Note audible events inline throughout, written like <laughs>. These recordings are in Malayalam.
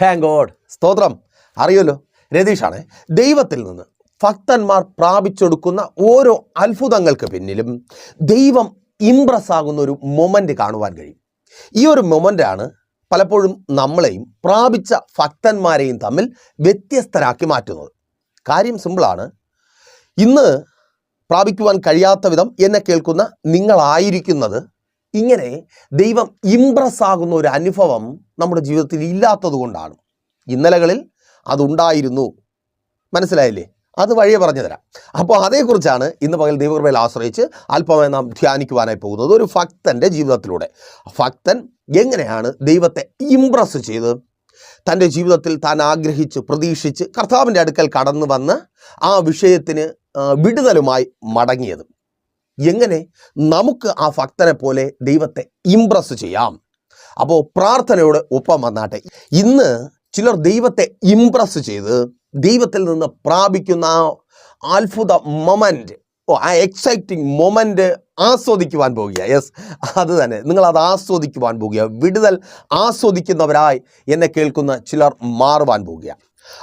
താങ്ക് ഗോഡ് സ്തോത്രം. അറിയുമല്ലോ രതീഷാണ് ദൈവത്തിൽ നിന്ന് ഭക്തന്മാർ പ്രാപിച്ചെടുക്കുന്ന ഓരോ അത്ഭുതങ്ങൾക്ക് പിന്നിലും ദൈവം ഇംപ്രസ് ആകുന്ന ഒരു മൊമെന്റ് കാണുവാൻ കഴിയും. ഈ ഒരു മൊമെന്റാണ് പലപ്പോഴും നമ്മളെയും പ്രാപിച്ച ഭക്തന്മാരെയും തമ്മിൽ വ്യത്യസ്തരാക്കി മാറ്റുന്നത്. കാര്യം സിമ്പിളാണ് ഇന്ന് പ്രാപിക്കുവാൻ കഴിയാത്ത വിധം എന്നെ കേൾക്കുന്ന നിങ്ങളായിരിക്കുന്നത് ഇങ്ങനെ ദൈവം ഇംപ്രസ് ആകുന്ന ഒരു അനുഭവം നമ്മുടെ ജീവിതത്തിൽ ഇല്ലാത്തത് കൊണ്ടാണ്. ഇന്നലകളിൽ അതുണ്ടായിരുന്നു. മനസ്സിലായില്ലേ? അത് വഴിയെ പറഞ്ഞു തരാം. അപ്പോൾ അതേക്കുറിച്ചാണ് ഇന്ന് പകൽ ദൈവകൃപയിൽ ആശ്രയിച്ച് അല്പമായി നാം ധ്യാനിക്കുവാനായി പോകുന്നത്. ഒരു ഭക്തന്റെ ജീവിതത്തിലൂടെ. ഭക്തൻ എങ്ങനെയാണ് ദൈവത്തെ ഇംപ്രസ് ചെയ്ത് തന്റെ ജീവിതത്തിൽ താൻ ആഗ്രഹിച്ച് പ്രതീക്ഷിച്ച് കർത്താവിന്റെ അടുക്കൽ കടന്നു വന്ന് ആ വിഷയത്തിന് വിടുതലുമായി മടങ്ങിയത്. എങ്ങനെ നമുക്ക് ആ ഭക്തനെ പോലെ ദൈവത്തെ ഇംപ്രസ് ചെയ്യാം? അപ്പോൾ പ്രാർത്ഥനയോട് ഒപ്പം വന്നാട്ടെ. ഇന്ന് ചിലർ ദൈവത്തെ ഇംപ്രസ് ചെയ്ത് ദൈവത്തിൽ നിന്ന് പ്രാപിക്കുന്ന ആ അത്ഭുത മൊമെന്റ് ഓ ആ എക്സൈറ്റിംഗ് മൊമെന്റ് ആസ്വദിക്കുവാൻ പോകുക. യെസ് അത് തന്നെ. നിങ്ങൾ അത് ആസ്വദിക്കുവാൻ പോകുക. വിടുതൽ ആസ്വദിക്കുന്നവരായി എന്നെ കേൾക്കുന്ന ചിലർ മാറുവാൻ പോകുക.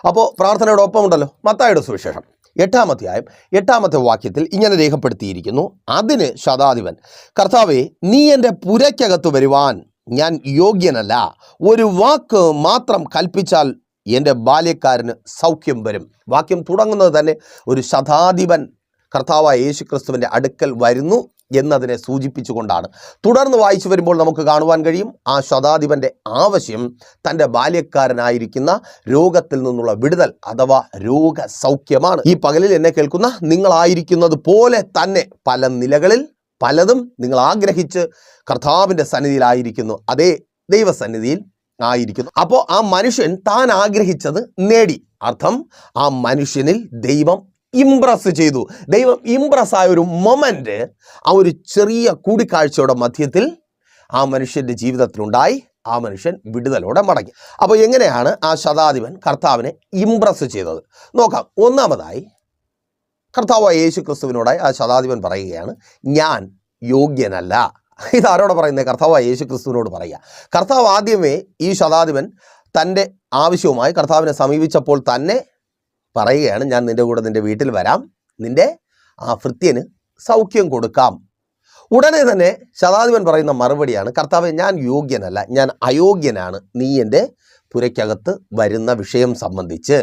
അപ്പോൾ പ്രാർത്ഥനയോടൊപ്പം ഉണ്ടല്ലോ. മത്തായുടെ സുവിശേഷം. എട്ടാമധ്യായം എട്ടാമത്തെ വാക്യത്തിൽ ഇങ്ങനെ രേഖപ്പെടുത്തിയിരിക്കുന്നു അതിന് ശതാധിപൻ കർത്താവെ നീ എന്റെ പുരയ്ക്കകത്ത് വരുവാൻ ഞാൻ യോഗ്യനല്ല. ഒരു വാക്ക് മാത്രം കൽപ്പിച്ചാൽ എന്റെ ബാല്യക്കാരന് സൗഖ്യം വരും. വാക്യം തുടങ്ങുന്നത് തന്നെ ഒരു ശതാധിപൻ കർത്താവായ യേശുക്രിസ്തുവിന്റെ അടുക്കൽ വരുന്നു. എന്നതിനെ സൂചിപ്പിച്ചുകൊണ്ടാണ്. തുടർന്ന് വായിച്ചു വരുമ്പോൾ നമുക്ക് കാണുവാൻ കഴിയും ആ ശതാധിപന്റെ ആവശ്യം തന്റെ ബാല്യക്കാരനായിരിക്കുന്ന രോഗത്തിൽ നിന്നുള്ള വിടുതൽ അഥവാ രോഗസൗഖ്യമാണ്. ഈ പകലിൽ എന്നെ കേൾക്കുന്ന നിങ്ങളായിരിക്കുന്നത് പോലെ തന്നെ പല നിലകളിൽ പലതും നിങ്ങൾ ആഗ്രഹിച്ച് കർത്താവിന്റെ സന്നിധിയിലായിരിക്കുന്നു. അതേ ദൈവസന്നിധിയിൽ ആയിരിക്കുന്നു. അപ്പോൾ ആ മനുഷ്യൻ താൻ ആഗ്രഹിച്ചത് നേടി. അർത്ഥം ആ മനുഷ്യനിൽ ദൈവം ഇംപ്രസ് ചെയ്തു. ദൈവം ഇംപ്രസ് ആയ ഒരു മൊമെന്റ് ആ ഒരു ചെറിയ കൂടിക്കാഴ്ചയുടെ മധ്യത്തിൽ ആ മനുഷ്യന്റെ ജീവിതത്തിലുണ്ടായി. ആ മനുഷ്യൻ വിടുതലോടെ മടങ്ങി. അപ്പോൾ എങ്ങനെയാണ് ആ ശതാധിപൻ കർത്താവിനെ ഇംപ്രസ് ചെയ്തത്? നോക്കാം. ഒന്നാമതായി കർത്താവായ യേശു ക്രിസ്തുവിനോടായി ആ ശതാധിപൻ പറയുകയാണ് ഞാൻ യോഗ്യനല്ല. ഇത് ആരോടെ പറയുന്നത് കർത്താവായ യേശു ക്രിസ്തുവിനോട് പറയുക. കർത്താവ് ആദ്യമേ ഈ ശതാധിപൻ തന്റെ ആവശ്യവുമായി കർത്താവിനെ സമീപിച്ചപ്പോൾ തന്നെ പറയുകയാണ് ഞാൻ നിന്റെ കൂടെ നിന്റെ വീട്ടിൽ വരാം. നിന്റെ ആ ഭൃത്യന് സൗഖ്യം കൊടുക്കാം. ഉടനെ തന്നെ ശതാധിപൻ പറയുന്ന മറുപടിയാണ് കർത്താവ് ഞാൻ യോഗ്യനല്ല ഞാൻ അയോഗ്യനാണ്. നീ എന്റെ പുരയ്ക്കകത്ത് വരുന്ന വിഷയം സംബന്ധിച്ച്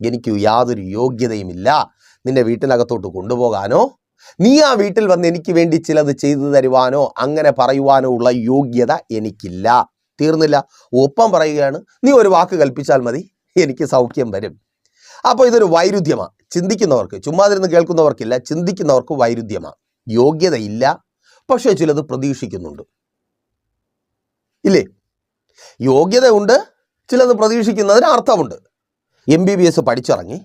എനിക്ക് യാതൊരു യോഗ്യതയുമില്ല നിന്റെ വീട്ടിനകത്തോട്ട് കൊണ്ടുപോകാനോ നീ ആ വീട്ടിൽ വന്ന് എനിക്ക് വേണ്ടി ചിലത് ചെയ്തു തരുവാനോ അങ്ങനെ പറയുവാനോ ഉള്ള യോഗ്യത എനിക്കില്ല. തീർന്നില്ല. ഒപ്പം പറയുകയാണ് നീ ഒരു വാക്ക് കൽപ്പിച്ചാൽ മതി എനിക്ക് സൗഖ്യം വരും. അപ്പോൾ ഇതൊരു വൈരുദ്ധ്യമാണ് ചിന്തിക്കുന്നവർക്ക് ചുമ്മാതിരുന്ന് കേൾക്കുന്നവർക്കില്ല ചിന്തിക്കുന്നവർക്ക് വൈരുദ്ധ്യമാണ് യോഗ്യതയില്ല പക്ഷേ ചിലത് പ്രതീക്ഷിക്കുന്നുണ്ട്. ഇല്ലേ? യോഗ്യതയുണ്ട് ചിലത് പ്രതീക്ഷിക്കുന്നതിന് അർത്ഥമുണ്ട്. എം ബി ബി എസ് പഠിച്ചിറങ്ങി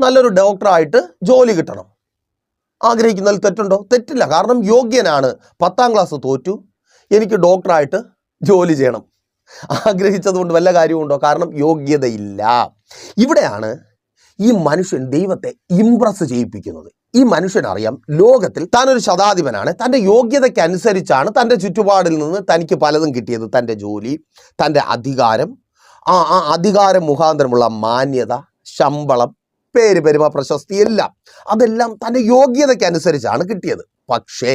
നല്ലൊരു ഡോക്ടറായിട്ട് ജോലി കിട്ടണം. ആഗ്രഹിക്കുന്നതിൽ തെറ്റുണ്ടോ? തെറ്റില്ല. കാരണം യോഗ്യനാണ്. പത്താം ക്ലാസ് തോറ്റു എനിക്ക് ഡോക്ടറായിട്ട് ജോലി ചെയ്യണം. ആഗ്രഹിച്ചതുകൊണ്ട് വല്ല കാര്യമുണ്ടോ കാരണം യോഗ്യതയില്ല. ഇവിടെയാണ് ഈ മനുഷ്യൻ ദൈവത്തെ ഇംപ്രസ് ചെയ്യിപ്പിക്കുന്നത്. ഈ മനുഷ്യനറിയാം ലോകത്തിൽ താൻ ഒരു ശതാധിപനാണ്. തന്റെ യോഗ്യതയ്ക്കനുസരിച്ചാണ് തന്റെ ചുറ്റുപാടിൽ നിന്ന് തനിക്ക് പലതും കിട്ടിയത്. തന്റെ ജോലി തന്റെ അധികാരം ആ ആ അധികാരം മുഖാന്തരമുള്ള മാന്യത ശമ്പളം പേര് പെരുമ പ്രശസ്തി എല്ലാം. അതെല്ലാം തന്റെ യോഗ്യതയ്ക്കനുസരിച്ചാണ് കിട്ടിയത്. പക്ഷേ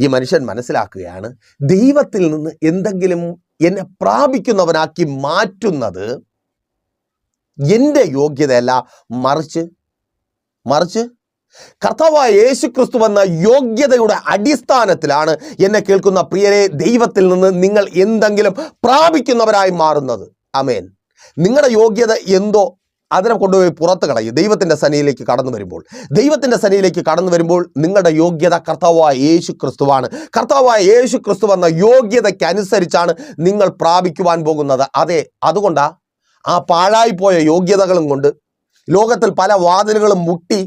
ഈ മനുഷ്യൻ മനസ്സിലാക്കുകയാണ് ദൈവത്തിൽ നിന്ന് എന്തെങ്കിലും എന്നെ പ്രാപിക്കുന്നവനാക്കി മാറ്റുന്നത് എന്റെ യോഗ്യതയല്ല മറിച്ച് മറിച്ച്. കർത്താവായ യേശു ക്രിസ്തു എന്ന യോഗ്യതയുടെ അടിസ്ഥാനത്തിലാണ് എന്നെ കേൾക്കുന്ന പ്രിയരെ ദൈവത്തിൽ നിന്ന് നിങ്ങൾ എന്തെങ്കിലും പ്രാപിക്കുന്നവരായി മാറുന്നത്. അമേൻ നിങ്ങളുടെ യോഗ്യത എന്തോ അതിനെ കൊണ്ടുപോയി പുറത്ത് കളയും. ദൈവത്തിന്റെ സനിയിലേക്ക് കടന്നു വരുമ്പോൾ. ദൈവത്തിന്റെ സനിയിലേക്ക് കടന്നു വരുമ്പോൾ നിങ്ങളുടെ യോഗ്യത കർത്താവായ യേശു ക്രിസ്തുവാണ് കർത്താവായ യേശു ക്രിസ്തു എന്ന യോഗ്യതയ്ക്ക് അനുസരിച്ചാണ് നിങ്ങൾ പ്രാപിക്കുവാൻ പോകുന്നത്. അതെ അതുകൊണ്ടാ ആ പാഴായിപ്പോയ യോഗ്യതകളും കൊണ്ട് ലോകത്തിൽ പല വാതിലുകളും മുട്ടി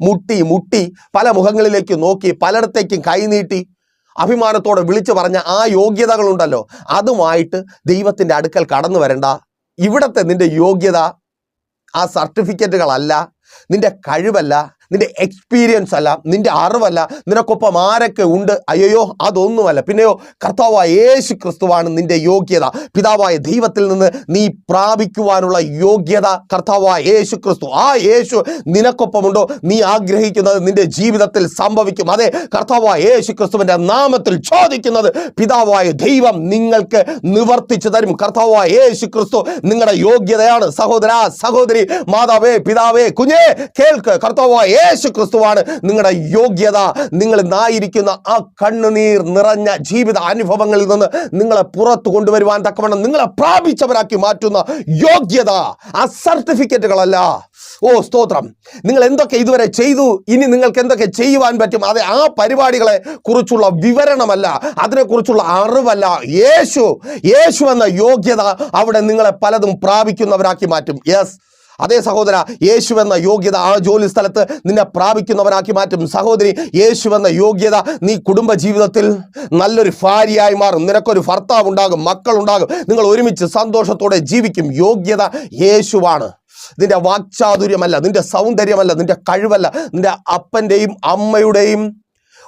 മുട്ടി മുട്ടി പല മുഖങ്ങളിലേക്ക് നോക്കി പലയിടത്തേക്കും കൈനീട്ടി അഭിമാനത്തോടെ വിളിച്ചു പറഞ്ഞ ആ യോഗ്യതകളുണ്ടല്ലോ. അതുമായിട്ട് ദൈവത്തിന്റെ അടുക്കൽ കടന്നു വരണ്ട. ഇവിടത്തെ നിന്റെ യോഗ്യത ആ സർട്ടിഫിക്കറ്റുകളല്ല നിന്റെ കഴിവല്ല നിന്റെ എക്സ്പീരിയൻസ് അല്ല നിന്റെ അറിവല്ല നിനക്കൊപ്പം ആരൊക്കെ ഉണ്ട്? അയ്യോ അതൊന്നുമല്ല. പിന്നെയോ കർത്താവായ യേശു ക്രിസ്തുവാണ് നിന്റെ യോഗ്യത. പിതാവായ ദൈവത്തിൽ നിന്ന് നീ പ്രാപിക്കുവാനുള്ള യോഗ്യത കർത്താവായ യേശു ക്രിസ്തു ആ യേശു നിനക്കൊപ്പമുണ്ടോ? നീ ആഗ്രഹിക്കുന്നത് നിന്റെ ജീവിതത്തിൽ സംഭവിക്കും. അതെ കർത്താവായ യേശു ക്രിസ്തുവിന്റെ നാമത്തിൽ ചോദിക്കുന്നത് പിതാവായ ദൈവം നിങ്ങൾക്ക് നിവർത്തിച്ചു തരും. കർത്താവായ യേശു ക്രിസ്തു നിങ്ങളുടെ യോഗ്യതയാണ്. സഹോദര സഹോദരി മാതാവേ പിതാവേ കുഞ്ഞേ കേൾക്ക്. കർത്താവായ യേശു ക്രിസ്തുവാണ് നിങ്ങളുടെ യോഗ്യത. നിങ്ങൾ നായിരിക്കുന്ന ആ കണ്ണുനീർ നിറഞ്ഞ ജീവിത അനുഭവങ്ങളിൽ നിന്ന് നിങ്ങളെ പുറത്തു കൊണ്ടുവരുവാൻ തക്കവണ്ണം നിങ്ങളെ പ്രാപിച്ചവരാക്കി മാറ്റുന്ന യോഗ്യത. ആ സർട്ടിഫിക്കറ്റുകളല്ല. ഓ സ്തോത്രം. നിങ്ങൾ എന്തൊക്കെ ഇതുവരെ ചെയ്തു? ഇനി നിങ്ങൾക്ക് എന്തൊക്കെ ചെയ്യുവാൻ പറ്റും? അതെ ആ പരിപാടികളെ കുറിച്ചുള്ള വിവരണമല്ല. അതിനെക്കുറിച്ചുള്ള അറിവല്ല. യേശു യേശു എന്ന യോഗ്യത അവിടെ നിങ്ങളെ പലതും പ്രാപിക്കുന്നവരാക്കി മാറ്റും. യെസ് അതേ സഹോദര യേശു എന്ന യോഗ്യത ആ ജോലി സ്ഥലത്ത് നിന്നെ പ്രാപിക്കുന്നവനാക്കി മാറ്റും. സഹോദരി യേശു എന്ന യോഗ്യത നീ കുടുംബ ജീവിതത്തിൽ നല്ലൊരു ഭാര്യയായി മാറും. നിനക്കൊരു ഭർത്താവ് ഉണ്ടാകും മക്കളുണ്ടാകും. നിങ്ങൾ ഒരുമിച്ച് സന്തോഷത്തോടെ ജീവിക്കും. യോഗ്യത യേശുവാണ്. നിന്റെ വാക്ചാതുര്യമല്ല നിന്റെ സൗന്ദര്യമല്ല നിന്റെ കഴിവല്ല. നിന്റെ അപ്പന്റെയും അമ്മയുടെയും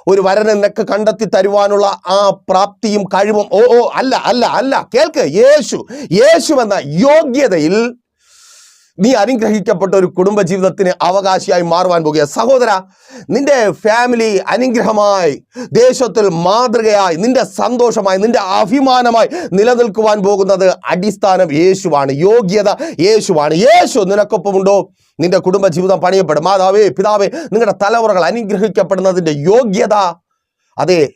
ഒരു വരനെ നിനക്ക് കണ്ടെത്തി തരുവാനുള്ള ആ പ്രാപ്തിയും കഴിവും. ഓ ഓ അല്ല അല്ല അല്ല കേൾക്ക്. യേശു യേശു എന്ന യോഗ്യതയിൽ നീ അനുഗ്രഹിക്കപ്പെട്ട ഒരു കുടുംബ ജീവിതത്തിന് അവകാശിയായി മാറുവാൻ പോകുക. സഹോദര നിന്റെ ഫാമിലി അനുഗ്രഹമായി ദേശത്തിൽ മാതൃകയായി നിന്റെ സന്തോഷമായി നിന്റെ അഭിമാനമായി നിലനിൽക്കുവാൻ പോകുന്നത് അടിസ്ഥാനം യേശുവാണ്. യോഗ്യത യേശുവാണ്. യേശു നിനക്കൊപ്പമുണ്ടോ? നിന്റെ കുടുംബ ജീവിതം പണിയപ്പെടും. മാതാവേ പിതാവേ നിങ്ങളുടെ തലമുറകൾ അനുഗ്രഹിക്കപ്പെടുന്നതിന്റെ യോഗ്യത. അതെ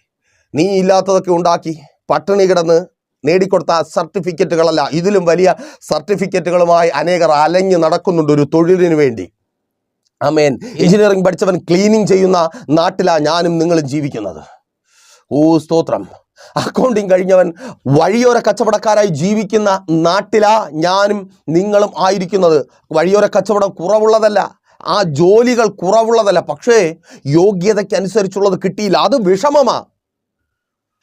നീ ഇല്ലാത്തതൊക്കെ ഉണ്ടാക്കി പട്ടിണി കിടന്ന് നേടിക്കൊടുത്ത സർട്ടിഫിക്കറ്റുകളല്ല. ഇതിലും വലിയ സർട്ടിഫിക്കറ്റുകളുമായി അനേകർ അലഞ്ഞു നടക്കുന്നുണ്ട് ഒരു തൊഴിലിന് വേണ്ടി. അമേൻ എഞ്ചിനീയറിംഗ് പഠിച്ചവൻ ക്ലീനിങ് ചെയ്യുന്ന നാട്ടിലാണ് ഞാനും നിങ്ങളും ജീവിക്കുന്നത്. ഓ സ്തോത്രം. അക്കൗണ്ടിങ് കഴിഞ്ഞവൻ വഴിയോര കച്ചവടക്കാരായി ജീവിക്കുന്ന നാട്ടിലാ ഞാനും നിങ്ങളും ആയിരിക്കുന്നത്. വഴിയോര കച്ചവടം കുറവുള്ളതല്ല. ആ ജോലികൾ കുറവുള്ളതല്ല. പക്ഷേ യോഗ്യതയ്ക്കനുസരിച്ചുള്ളത് കിട്ടിയില്ല. അത് വിഷമമാ.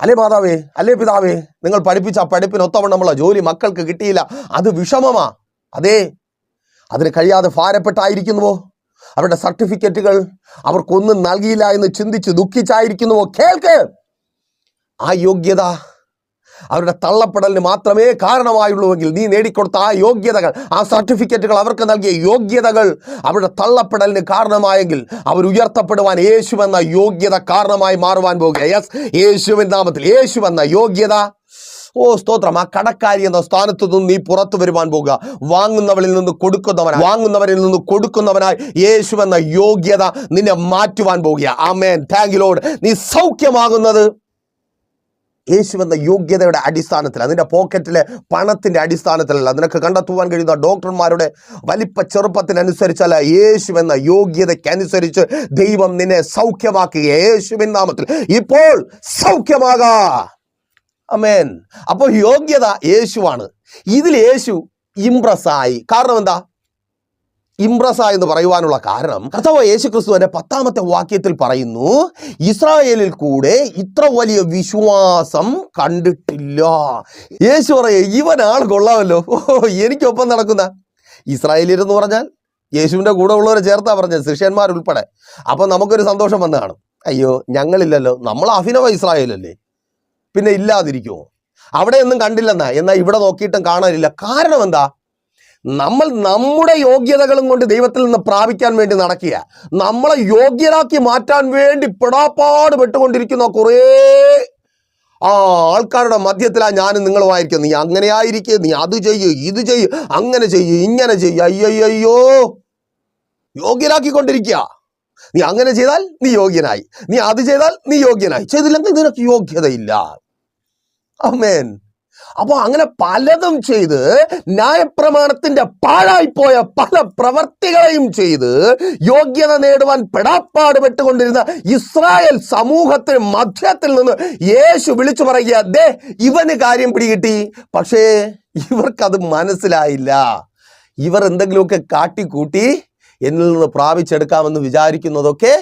അല്ലേ മാതാവേ അല്ലേ പിതാവേ? നിങ്ങൾ പഠിപ്പിച്ച ആ പഠിപ്പിനൊത്തവണ്ണമുള്ള ജോലി മക്കൾക്ക് കിട്ടിയില്ല. അത് വിഷമമാ. അതെ അതിന് കഴിയാതെ ഭാരപ്പെട്ടായിരിക്കുന്നുവോ? അവരുടെ സർട്ടിഫിക്കറ്റുകൾ അവർക്കൊന്നും നൽകിയില്ല എന്ന് ചിന്തിച്ച് ദുഃഖിച്ചായിരിക്കുന്നുവോ? കേൾക്ക്. ആ യോഗ്യത അവരുടെ തള്ളപ്പെടലിന് മാത്രമേ കാരണമായുള്ളൂവെങ്കിൽ നീ നേടിക്കൊടുത്ത ആ യോഗ്യതകൾ ആ സർട്ടിഫിക്കറ്റുകൾ അവർക്ക് നൽകിയ യോഗ്യതകൾ അവരുടെ തള്ളപ്പെടലിന് കാരണമായെങ്കിൽ അവർ ഉയർത്തപ്പെടുവാൻ യേശു എന്ന യോഗ്യത കാരണമായി മാറുവാൻ പോകുക. യെസ് യേശുവിൻ നാമത്തിൽ യേശു എന്ന യോഗ്യത. ഓ സ്തോത്രം. ആ കടക്കാരി എന്ന സ്ഥാനത്ത് നിന്ന് നീ പുറത്തു വരുവാൻ പോകുക. വാങ്ങുന്നവരിൽ നിന്ന് കൊടുക്കുന്നവനായി വാങ്ങുന്നവരിൽ നിന്ന് കൊടുക്കുന്നവനായി യേശു എന്ന യോഗ്യത നിന്നെ മാറ്റുവാൻ പോകുക. ആ മേൻ താങ്ക് ലോഡ് നീ സൗഖ്യമാകുന്നത് യേശു എന്ന യോഗ്യതയുടെ അടിസ്ഥാനത്തിൽ അതിന്റെ പോക്കറ്റിലെ പണത്തിന്റെ അടിസ്ഥാനത്തിലല്ല. നിനക്ക് കണ്ടെത്തുവാൻ കഴിയുന്ന ഡോക്ടർമാരുടെ വലിപ്പ ചെറുപ്പത്തിനനുസരിച്ചല്ല യേശു എന്ന യോഗ്യതയ്ക്കനുസരിച്ച് ദൈവം നിന്നെ സൗഖ്യമാക്കുക യേശുവിൻ നാമത്തിൽ ഇപ്പോൾ സൗഖ്യമാകാ. അമേൻ അപ്പോൾ യോഗ്യത യേശുവാണ്. ഇതിൽ യേശു ഇംപ്രസ് ആയി. കാരണം എന്താ? ഇംപ്രസ എന്ന് പറയുവാനുള്ള കാരണം കർത്താവ് യേശു ക്രിസ്തുവിന്റെ പത്താമത്തെ വാക്യത്തിൽ പറയുന്നു ഇസ്രായേലിൽ കൂടെ ഇത്ര വലിയ വിശ്വാസം കണ്ടിട്ടില്ല. യേശു പറയ ഇവനാൾ കൊള്ളാമല്ലോ. ഓ എനിക്കൊപ്പം നടക്കുന്ന ഇസ്രായേലിൽ എന്ന് പറഞ്ഞാൽ യേശുവിന്റെ കൂടെ ഉള്ളവരെ ചേർത്താ പറഞ്ഞത് ശിഷ്യന്മാരുൾപ്പെടെ അപ്പം നമുക്കൊരു സന്തോഷം വന്നു കാണും. അയ്യോ ഞങ്ങളില്ലല്ലോ നമ്മൾ അഭിനവ ഇസ്രായേലല്ലേ. പിന്നെ ഇല്ലാതിരിക്കുമോ അവിടെയൊന്നും കണ്ടില്ലെന്നാ എന്നാൽ ഇവിടെ നോക്കിയിട്ടും കാണാനില്ല. കാരണം എന്താ? നമ്മൾ നമ്മുടെ യോഗ്യതകളും കൊണ്ട് ദൈവത്തിൽ നിന്ന് പ്രാപിക്കാൻ വേണ്ടി നടക്കുക. നമ്മളെ യോഗ്യരാക്കി മാറ്റാൻ വേണ്ടി പെടാപ്പാട് പെട്ടുകൊണ്ടിരിക്കുന്ന കുറേ ആ ആൾക്കാരുടെ മധ്യത്തിലാ ഞാനും നിങ്ങളുമായിരിക്കും നീ അങ്ങനെ ആയിരിക്കുക നീ അത് ചെയ്യൂ ഇത് ചെയ്യൂ അങ്ങനെ ചെയ്യൂ ഇങ്ങനെ ചെയ്യൂ. അയ്യോ യോഗ്യരാക്കിക്കൊണ്ടിരിക്കുക. നീ അങ്ങനെ ചെയ്താൽ നീ യോഗ്യനായി. നീ അത് ചെയ്താൽ നീ യോഗ്യനായി. ചെയ്തില്ലെങ്കിൽ നിനക്ക് യോഗ്യതയില്ല. അമേൻ അപ്പോൾ അങ്ങനെ പലതും ചെയ്ത് ന്യായപ്രമാണത്തിന്റെ പാഴായിപ്പോയ പല പ്രവർത്തികളെയും ചെയ്ത് യോഗ്യത നേടുവാൻ പെടാപ്പാട് പെട്ടുകൊണ്ടിരുന്ന ഇസ്രായേൽ സമൂഹത്തിന് മധ്യത്തിൽ നിന്ന് യേശു വിളിച്ചു പറയുക ദേ ഇവന് കാര്യം പിടികിട്ടി. പക്ഷേ ഇവർക്കത് മനസ്സിലായില്ല. ഇവർ എന്തെങ്കിലുമൊക്കെ കാട്ടിക്കൂട്ടി എന്നിൽ നിന്ന് പ്രാപിച്ചെടുക്കാമെന്ന് വിചാരിക്കുന്നതൊക്കെ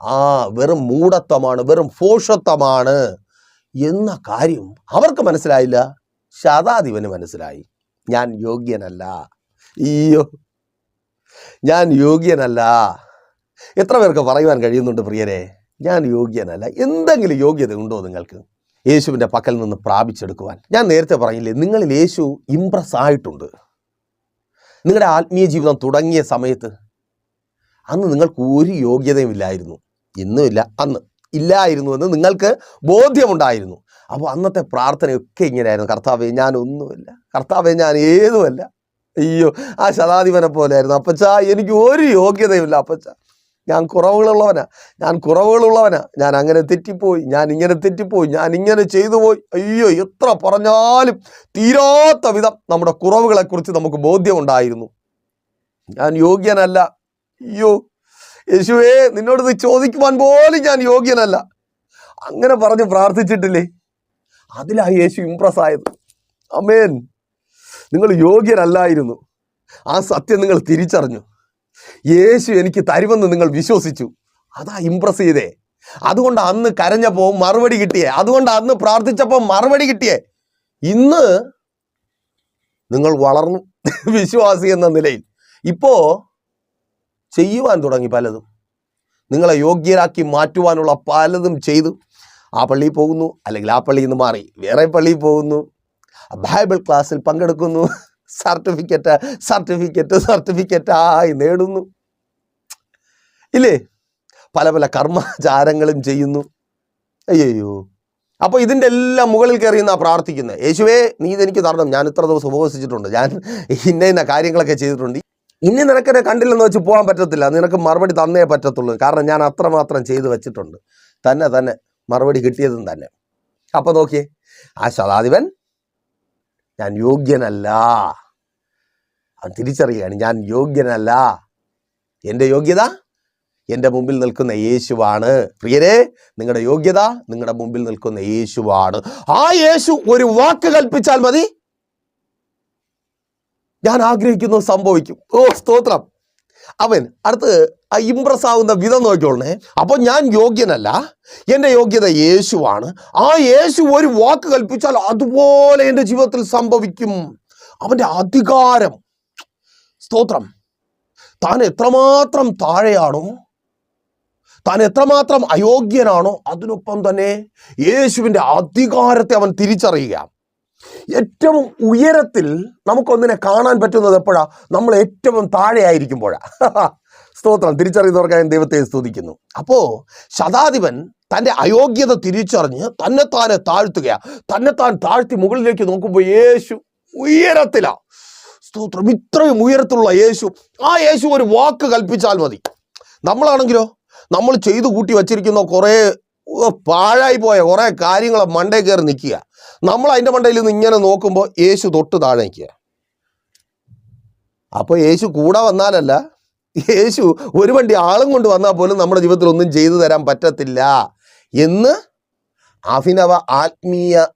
ആ വെറും മൂഢത്വമാണ് വെറും ഫോഷത്വമാണ് എന്ന കാര്യം അവർക്ക് മനസ്സിലായില്ല. ശതാധിപന് മനസ്സിലായി. ഞാൻ യോഗ്യനല്ല. അയ്യോ. ഞാൻ യോഗ്യനല്ല. എത്ര പേർക്ക് പറയുവാൻ കഴിയുന്നുണ്ട് പ്രിയരെ? ഞാൻ യോഗ്യനല്ല. എന്തെങ്കിലും യോഗ്യത ഉണ്ടോ നിങ്ങൾക്ക്? യേശുവിന്റെ പക്കൽ നിന്ന് പ്രാപിച്ചെടുക്കുവാൻ. ഞാൻ നേരത്തെ പറഞ്ഞില്ലേ നിങ്ങളിൽ യേശു ഇംപ്രസ് ആയിട്ടുണ്ട്. നിങ്ങളുടെ ആത്മീയ ജീവിതം തുടങ്ങിയ സമയത്ത് അന്ന് നിങ്ങൾക്ക് ഒരു യോഗ്യതയും ഇല്ലായിരുന്നു ഇന്നും ഇല്ല അന്ന് ഇല്ലായിരുന്നു എന്ന് നിങ്ങൾക്ക് ബോധ്യമുണ്ടായിരുന്നു. അപ്പോൾ അന്നത്തെ പ്രാർത്ഥനയൊക്കെ ഇങ്ങനെയായിരുന്നു. കർത്താവെ ഞാൻ ഒന്നുമില്ല കർത്താവെ ഞാൻ ഏതുമല്ല അയ്യോ ആ ശതാധിപനെ പോലെയായിരുന്നു. അപ്പച്ച എനിക്ക് ഒരു യോഗ്യതയുമില്ല അപ്പച്ച. ഞാൻ കുറവുകളുള്ളവനാ. ഞാൻ കുറവുകളുള്ളവനാ. ഞാൻ അങ്ങനെ തെറ്റിപ്പോയി. ഞാൻ ഇങ്ങനെ തെറ്റിപ്പോയി. ഞാൻ ഇങ്ങനെ ചെയ്തു പോയി അയ്യോ എത്ര പറഞ്ഞാലും തീരാത്ത വിധം നമ്മുടെ കുറവുകളെക്കുറിച്ച് നമുക്ക് ബോധ്യമുണ്ടായിരുന്നു. ഞാൻ യോഗ്യനല്ല. അയ്യോ യേശുവേ നിന്നോട് ചോദിക്കുവാൻ പോലും ഞാൻ യോഗ്യനല്ല. അങ്ങനെ പറഞ്ഞ് പ്രാർത്ഥിച്ചിട്ടില്ലേ? അതിലാ യേശു ഇംപ്രസ് ആയത്. അമേൻ നിങ്ങൾ യോഗ്യരല്ലായിരുന്നു. ആ സത്യം നിങ്ങൾ തിരിച്ചറിഞ്ഞു. യേശു എനിക്ക് തരുമെന്ന് നിങ്ങൾ വിശ്വസിച്ചു. അതാ ഇംപ്രസ് ചെയ്തേ. അതുകൊണ്ട് അന്ന് കരഞ്ഞപ്പോൾ മറുപടി കിട്ടിയേ. അതുകൊണ്ട് അന്ന് പ്രാർത്ഥിച്ചപ്പോൾ മറുപടി കിട്ടിയേ. ഇന്ന് നിങ്ങൾ വളർന്നു. വിശ്വാസി എന്ന നിലയിൽ. ഇപ്പോ ചെയ്യുവാൻ തുടങ്ങി പലതും. നിങ്ങളെ യോഗ്യരാക്കി മാറ്റുവാനുള്ള പലതും ചെയ്തു. ആ പള്ളിയിൽ പോകുന്നു അല്ലെങ്കിൽ ആ പള്ളിയിൽ നിന്ന് മാറി വേറെ പള്ളിയിൽ പോകുന്നു. ബൈബിൾ ക്ലാസ്സിൽ പങ്കെടുക്കുന്നു. സർട്ടിഫിക്കറ്റ് സർട്ടിഫിക്കറ്റ് സർട്ടിഫിക്കറ്റ് ആയി നേടുന്നു. ഇല്ലേ? പല പല കർമ്മചാരങ്ങളും ചെയ്യുന്നു. അയ്യോ അപ്പോൾ ഇതിന്റെ എല്ലാം മുകളിൽ കയറി എന്നാ പ്രാർത്ഥിക്കുന്നത് യേശുവേ നീ ഇതെനിക്ക് തരണം. ഞാൻ ഇത്ര ദിവസം ഉപവസിച്ചിട്ടുണ്ട്. ഞാൻ ഇന്ന ഇന്ന കാര്യങ്ങളൊക്കെ ചെയ്തിട്ടുണ്ട്. ഇനി നിനക്കെന്നെ കണ്ടില്ലെന്ന് വെച്ച് പോകാൻ പറ്റത്തില്ല. നിനക്ക് മറുപടി തന്നേ പറ്റത്തുള്ളൂ. കാരണം ഞാൻ അത്രമാത്രം ചെയ്തു വെച്ചിട്ടുണ്ട്. തന്നെ തന്നെ. മറുപടി കിട്ടിയതും തന്നെ. അപ്പൊ നോക്കിയേ ആ ശതാധിപൻ ഞാൻ യോഗ്യനല്ല. അവൻ തിരിച്ചറിയുകയാണ് ഞാൻ യോഗ്യനല്ല. എന്റെ യോഗ്യത എന്റെ മുമ്പിൽ നിൽക്കുന്ന യേശുവാണ്. പ്രിയരെ നിങ്ങളുടെ യോഗ്യത നിങ്ങളുടെ മുമ്പിൽ നിൽക്കുന്ന യേശുവാണ്. ആ യേശു ഒരു വാക്ക് കൽപ്പിച്ചാൽ മതി. ഞാൻ ആഗ്രഹിക്കുന്നു സംഭവിക്കും. ഓ സ്തോത്രം. അവൻ അടുത്ത് ഇംപ്രസ് ആവുന്ന വിധം നോക്കിയോളണേ അപ്പോൾ ഞാൻ യോഗ്യനല്ല. എന്റെ യോഗ്യത യേശുവാണ്. ആ യേശു ഒരു വാക്ക് കൽപ്പിച്ചാൽ അതുപോലെ എന്റെ ജീവിതത്തിൽ സംഭവിക്കും. അവന്റെ അധികാരം. സ്തോത്രം. താൻ എത്രമാത്രം താഴെയാണോ താൻ എത്രമാത്രം അയോഗ്യനാണോ അതിനൊപ്പം തന്നെ യേശുവിന്റെ അധികാരത്തെ അവൻ തിരിച്ചറിയുക. ഏറ്റവും ഉയരത്തിൽ നമുക്കൊന്നിനെ കാണാൻ പറ്റുന്നത് എപ്പോഴാണ് നമ്മൾ ഏറ്റവും താഴെയായിരിക്കുമ്പോഴാ. <laughs> സ്തോത്രം. തിരിച്ചറിയുന്നവർക്കായി ദൈവത്തെ സ്തുതിക്കുന്നു. അപ്പോ ശതാധിപൻ തന്റെ അയോഗ്യത തിരിച്ചറിഞ്ഞ് തന്നെത്താനെ താഴ്ത്തുകയാണ് തന്നെത്താൻ താഴ്ത്തി മുകളിലേക്ക് നോക്കുമ്പോൾ യേശു ഉയരത്തിലാ. സ്തോത്രം. ഇത്രയും ഉയരത്തിലുള്ള യേശു. ആ യേശു ഒരു വാക്ക് കൽപ്പിച്ചാൽ മതി. നമ്മളാണെങ്കിലോ നമ്മൾ ചെയ്തു കൂട്ടി വച്ചിരിക്കുന്ന കുറേ പാഴായി പോയ കുറേ കാര്യങ്ങളെ മണ്ടേ കയറി നിൽക്കുക. നമ്മൾ അതിന്റെ മണ്ടയിൽ നിന്ന് ഇങ്ങനെ നോക്കുമ്പോൾ യേശു തൊട്ട് താഴെ നിൽക്കുക അപ്പോൾ യേശു കൂടെ വന്നാലല്ല യേശു ഒരു വണ്ടി ആളും കൊണ്ട് വന്നാൽ പോലും നമ്മുടെ ജീവിതത്തിൽ ഒന്നും ചെയ്തു തരാൻ പറ്റത്തില്ല എന്ന് അഭിനവ ആത്മീയ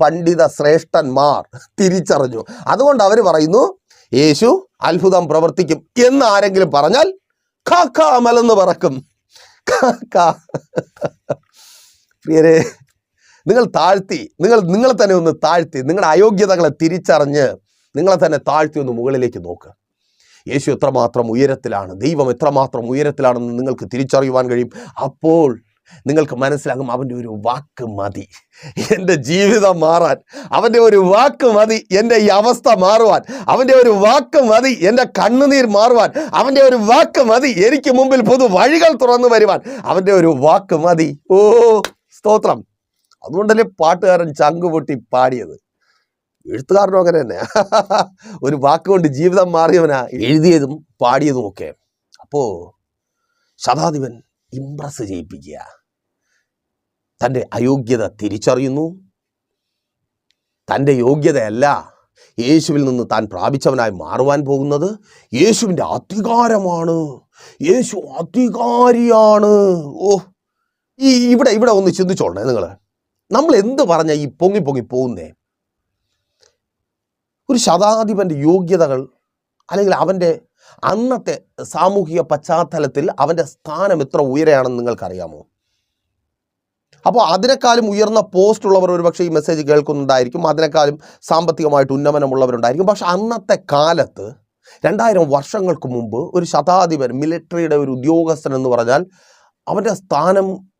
പണ്ഡിത ശ്രേഷ്ഠന്മാർ തിരിച്ചറിഞ്ഞു. അതുകൊണ്ട് അവർ പറയുന്നു യേശു അത്ഭുതം പ്രവർത്തിക്കും എന്ന് ആരെങ്കിലും പറഞ്ഞാൽ കാക്കാമലെന്ന് പറക്കും. കാക്ക. പ്രിയരെ നിങ്ങൾ താഴ്ത്തി നിങ്ങൾ നിങ്ങളെ തന്നെ ഒന്ന് താഴ്ത്തി നിങ്ങളുടെ അയോഗ്യതകളെ തിരിച്ചറിഞ്ഞ് നിങ്ങളെ തന്നെ താഴ്ത്തി ഒന്ന് മുകളിലേക്ക് നോക്കുക യേശു എത്രമാത്രം ഉയരത്തിലാണ് ദൈവം എത്രമാത്രം ഉയരത്തിലാണെന്ന് നിങ്ങൾക്ക് തിരിച്ചറിയുവാൻ കഴിയും. അപ്പോൾ നിങ്ങൾക്ക് മനസ്സിലാകും അവന്റെ ഒരു വാക്ക് മതി. എന്റെ ജീവിതം മാറാൻ അവന്റെ ഒരു വാക്ക് മതി. എന്റെ ഈ അവസ്ഥ മാറുവാൻ അവന്റെ ഒരു വാക്ക് മതി. എന്റെ കണ്ണുനീർ മാറുവാൻ അവന്റെ ഒരു വാക്ക് മതി. എനിക്ക് മുമ്പിൽ പൊതു വഴികൾ തുറന്നു വരുവാൻ അവന്റെ ഒരു വാക്ക് മതി. ഓ സ്തോത്രം. അതുകൊണ്ടല്ലേ പാട്ടുകാരൻ ചങ്കുപൊട്ടി പാടിയത്? എഴുത്തുകാരനും അങ്ങനെ തന്നെ. <laughs> ഒരു വാക്കുകൊണ്ട് ജീവിതം മാറിയവനാ എഴുതിയതും പാടിയതും ഒക്കെ. അപ്പോ ശതാധിപൻ ഇംപ്രസ് ചെയ്യിപ്പിക്കുക. തന്റെ അയോഗ്യത തിരിച്ചറിയുന്നു. തന്റെ യോഗ്യതയല്ല യേശുവിൽ നിന്ന് താൻ പ്രാപിച്ചവനായി മാറുവാൻ പോകുന്നത്. യേശുവിന്റെ അധികാരമാണ്. യേശു അധികാരിയാണ്. ഓ ഈ ഇവിടെ ഇവിടെ ഒന്ന് ചിന്തിച്ചോളണേ നിങ്ങൾ നമ്മൾ എന്ത് പറഞ്ഞ ഈ പൊങ്ങി പൊങ്ങി പോകുന്നേ? ഒരു ശതാധിപന്റെ യോഗ്യതകൾ അല്ലെങ്കിൽ അവന്റെ അന്നത്തെ സാമൂഹിക പശ്ചാത്തലത്തിൽ അവന്റെ സ്ഥാനം എത്ര ഉയരെയാണെന്ന് നിങ്ങൾക്കറിയാമോ? അപ്പോൾ അതിനേക്കാളും ഉയർന്ന പോസ്റ്റ് ഉള്ളവർ ഒരുപക്ഷെ ഈ മെസ്സേജ് കേൾക്കുന്നുണ്ടായിരിക്കും. അതിനേക്കാളും സാമ്പത്തികമായിട്ട് ഉന്നമനമുള്ളവരുണ്ടായിരിക്കും. പക്ഷെ അന്നത്തെ കാലത്ത് രണ്ടായിരം വർഷങ്ങൾക്ക് മുമ്പ് ഒരു ശതാധിപൻ മിലിറ്ററിയുടെ ഒരു ഉദ്യോഗസ്ഥൻ എന്ന് പറഞ്ഞാൽ അവന്റെ സ്ഥാനം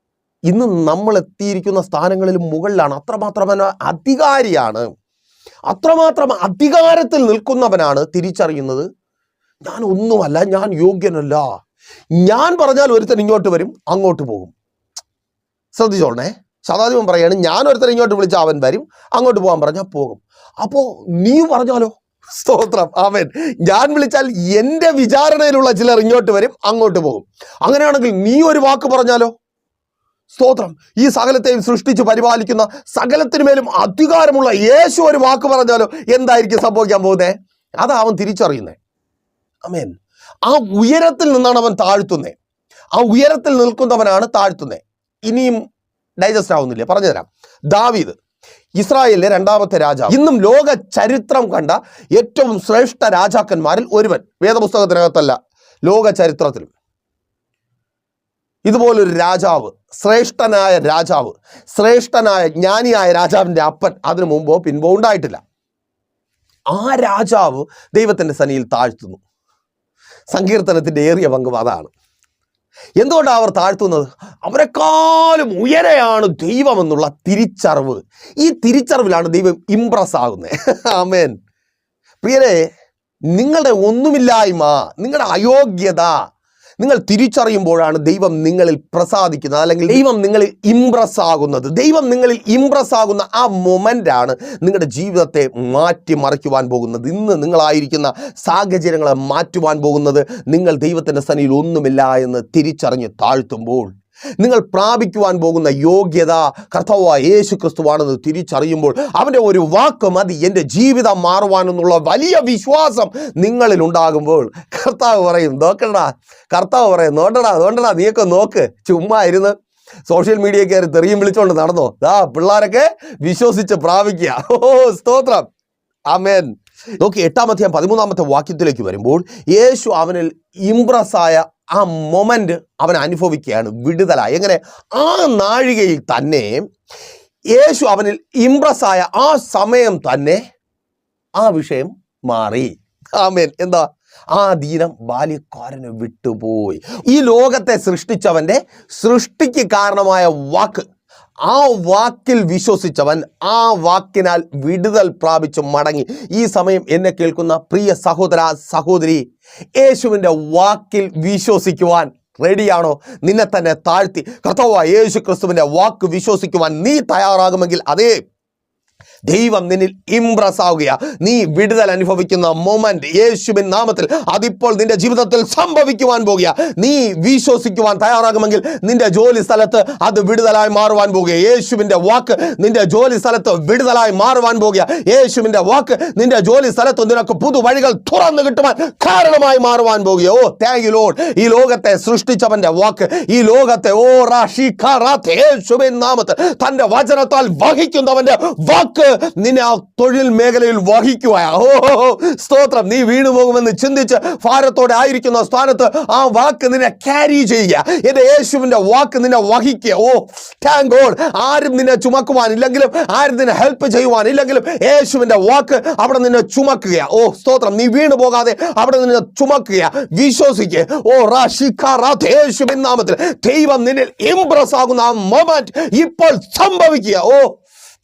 ഇന്ന് നമ്മൾ എത്തിയിരിക്കുന്ന സ്ഥാനങ്ങളിൽ മുകളിലാണ്. അത്രമാത്രം അധികാരിയാണ്. അത്രമാത്രം അധികാരത്തിൽ നിൽക്കുന്നവനാണ് തിരിച്ചറിയുന്നത്. ഞാൻ ഒന്നുമല്ല ഞാൻ യോഗ്യനല്ല. ഞാൻ പറഞ്ഞാൽ ഒരുത്തൻ ഇങ്ങോട്ട് വരും അങ്ങോട്ട് പോകും. ശ്രദ്ധിച്ചോളണേ. ശതാധിപൻ പറയാണ് ഞാൻ ഒരുത്തൻ ഇങ്ങോട്ട് വിളിച്ചാൽ അവൻ വരും അങ്ങോട്ട് പോകാൻ പറഞ്ഞാൽ പോകും. അപ്പോൾ നീ പറഞ്ഞാലോ? സ്തോത്രം അവൻ ഞാൻ വിളിച്ചാൽ എന്റെ വിചാരണയിലുള്ള ചിലർ ഇങ്ങോട്ട് വരും അങ്ങോട്ട് പോകും. അങ്ങനെയാണെങ്കിൽ നീ ഒരു വാക്ക് പറഞ്ഞാലോ? സ്തോത്രം. ഈ സകലത്തെയും സൃഷ്ടിച്ച് പരിപാലിക്കുന്ന സകലത്തിനുമേലും അധികാരമുള്ള യേശു ഒരു വാക്ക് പറഞ്ഞാലോ എന്തായിരിക്കും സംഭവിക്കാൻ പോകുന്നത് അതാ അവൻ തിരിച്ചറിയുന്നത് അമേൻ ആ ഉയരത്തിൽ നിന്നാണ് അവൻ താഴ്ത്തുന്നത് ആ ഉയരത്തിൽ നിൽക്കുന്നവനാണ് താഴ്ത്തുന്നത് ഇനിയും ഡൈജസ്റ്റ് ആവുന്നില്ല? പറഞ്ഞുതരാം. ദാവീദ് ഇസ്രായേലിലെ രണ്ടാമത്തെ രാജാവ്. ഇന്നും ലോക ചരിത്രം കണ്ട ഏറ്റവും ശ്രേഷ്ഠ രാജാക്കന്മാരിൽ ഒരുവൻ. വേദപുസ്തകത്തിനകത്തല്ല ലോക ചരിത്രത്തിലും. ഇതുപോലൊരു രാജാവ് ശ്രേഷ്ഠനായ രാജാവ് ശ്രേഷ്ഠനായ ജ്ഞാനിയായ രാജാവിന്റെ അപ്പൻ അതിനു മുമ്പോ പിൻപോ ഉണ്ടായിട്ടില്ല. ആ രാജാവ് ദൈവത്തിന്റെ സനിയിൽ താഴ്ത്തുന്നു. സങ്കീർത്തനത്തിന്റെ ഏറിയ പങ്കും അതാണ്. എന്തുകൊണ്ടാണ് അവർ താഴ്ത്തുന്നത്? അവരെക്കാളും ഉയരെയാണ് ദൈവം എന്നുള്ള തിരിച്ചറിവ്. ഈ തിരിച്ചറിവിലാണ് ദൈവം ഇംപ്രസ് ആകുന്നത് ആമേൻ. പ്രിയരെ നിങ്ങളുടെ ഒന്നുമില്ലായ്മ നിങ്ങളുടെ അയോഗ്യത നിങ്ങൾ തിരിച്ചറിയുമ്പോഴാണ് ദൈവം നിങ്ങളിൽ പ്രസാദിക്കുന്നത്. അല്ലെങ്കിൽ ദൈവം നിങ്ങളിൽ ഇംപ്രസ് ആകുന്നത്. ദൈവം നിങ്ങളിൽ ഇംപ്രസ് ആകുന്ന ആ മൊമെന്റ് ആണ് നിങ്ങളുടെ ജീവിതത്തെ മാറ്റിമറിക്കുവാൻ പോകുന്നത്. ഇന്ന് നിങ്ങളായിരിക്കുന്ന സാഹചര്യങ്ങളെ മാറ്റുവാൻ പോകുന്നത് നിങ്ങൾ ദൈവത്തിന്റെ സനിയിൽ ഒന്നുമില്ല എന്ന് തിരിച്ചറിഞ്ഞ് താഴ്ത്തുമ്പോൾ. നിങ്ങൾ പ്രാപിക്കുവാൻ പോകുന്ന യോഗ്യത കർത്താവ് യേശു ക്രിസ്തുവാണെന്ന് തിരിച്ചറിയുമ്പോൾ അവന്റെ ഒരു വാക്ക് മതി എന്റെ ജീവിതം മാറുവാനെന്നുള്ള വലിയ വിശ്വാസം നിങ്ങളിൽ ഉണ്ടാകുമ്പോൾ. കർത്താവ് പറയും നോക്കടാ കർത്താവ് പറയും നോട്ടടാ നോട്ടടാ നീയൊക്കെ നോക്ക് ചുമ്മാ ഇരുന്ന് സോഷ്യൽ മീഡിയ കയറി തെറിയും വിളിച്ചുകൊണ്ട് നടന്നോ. ദാ പിള്ളേരൊക്കെ വിശ്വസിച്ച് പ്രാപിക്കുക. ഓ സ്തോത്രം. അമേൻ നോക്കി എട്ടാമത്തെ പതിമൂന്നാമത്തെ വാക്യത്തിലേക്ക് വരുമ്പോൾ യേശു അവനിൽ ഇംപ്രസ് ആയ ആ മൊമെന്റ് അവൻ അനുഭവിക്കുകയാണ് വിടുതലായി. എങ്ങനെ? ആ നാഴികയിൽ തന്നെ യേശു അവനിൽ ഇംപ്രസ്സായ ആ സമയം തന്നെ ആ വിഷയം മാറി. ആമേൻ. എന്താ? ആ ദീനം ബാല്യക്കാരന് വിട്ടുപോയി. ഈ ലോകത്തെ സൃഷ്ടിച്ചവന്റെ സൃഷ്ടിക്ക് കാരണമായ വാക്ക് ആ വാക്കിൽ വിശ്വസിച്ചവൻ ആ വാക്കിനാൽ വിടുതൽ പ്രാപിച്ചു മടങ്ങി. ഈ സമയം എന്നെ കേൾക്കുന്ന പ്രിയ സഹോദര സഹോദരി യേശുവിന്റെ വാക്കിൽ വിശ്വസിക്കുവാൻ റെഡിയാണോ? നിന്നെ തന്നെ താഴ്ത്തി. കർത്താവ് യേശു ക്രിസ്തുവിന്റെ വാക്ക് വിശ്വസിക്കുവാൻ നീ തയ്യാറാകുമെങ്കിൽ അതേ ദൈവം നിന്നിൽ ഇംപ്രസ് ആവുക നീ വിടുതൽ അനുഭവിക്കുന്ന മൊമെന്റ് യേശുവിൻ നാമത്തിൽ അതിപ്പോൾ നിന്റെ ജീവിതത്തിൽ സംഭവിക്കുവാൻ പോകുക നീ വിശ്വസിക്കുവാൻ തയ്യാറാകുമെങ്കിൽ നിന്റെ ജോലി സ്ഥലത്ത് അത് വിടുതലായി മാറുവാൻ പോകുക യേശുവിന്റെ വാക്ക് നിന്റെ ജോലി സ്ഥലത്ത് വിടുതലായി മാറുവാൻ പോകുക യേശുവിന്റെ വാക്ക് നിന്റെ ജോലി സ്ഥലത്ത് നിനക്ക് പുതു വഴികൾ തുറന്നു കിട്ടുവാൻ കാരണമായി മാറുവാൻ പോകുക ഓ താങ്ക് യു ലോഡ് ഈ ലോകത്തെ സൃഷ്ടിച്ചവന്റെ വാക്ക് ഈ ലോകത്തെ ഓ റാഷി യേശുവിൻ നാമത്തിൽ തന്റെ വചനത്താൽ വഹിക്കുന്നവന്റെ വാക്ക് നിന്നെ ആ തൊഴിൽ മേഖലയിൽ വഹിക്കുക ഓ സ്തോത്രം. നീ വീണു പോകുമെന്ന് ചിന്തിച്ച് ഭാരത്തോടെ ആയിരിക്കുന്ന സ്ഥാനത്ത് ആ വാക്ക് നിന്നെ ക്യാരി ചെയ്യുക. എന്റെ യേശുവിന്റെ വാക്ക് നിന്നെ വഹിക്കുക. ഓ താങ്ക് ഗോഡ് ആരും നിന്നെ ചുമക്കുവാനില്ലെങ്കിലും ആരും നിന്നെ ഹെൽപ്പ് ചെയ്യുവാനില്ലെങ്കിലും യേശുവിന്റെ വാക്ക് അവിടെ നിന്നെ ചുമക്കുക. ഓ സ്തോത്രം. നീ വീണു പോകാതെ അവിടെ നിന്നെ ചുമക്കുക. വിശ്വസിക്കുക ഓ റാഷിഖാറാത്ത് യേശുവിൻ നാമത്തിൽ ദൈവം നിന്നിൽ ഇംപ്രസ് ആകുന്ന ആ മൊമെന്റ് ഇപ്പോൾ സംഭവിക്കുക. ഓ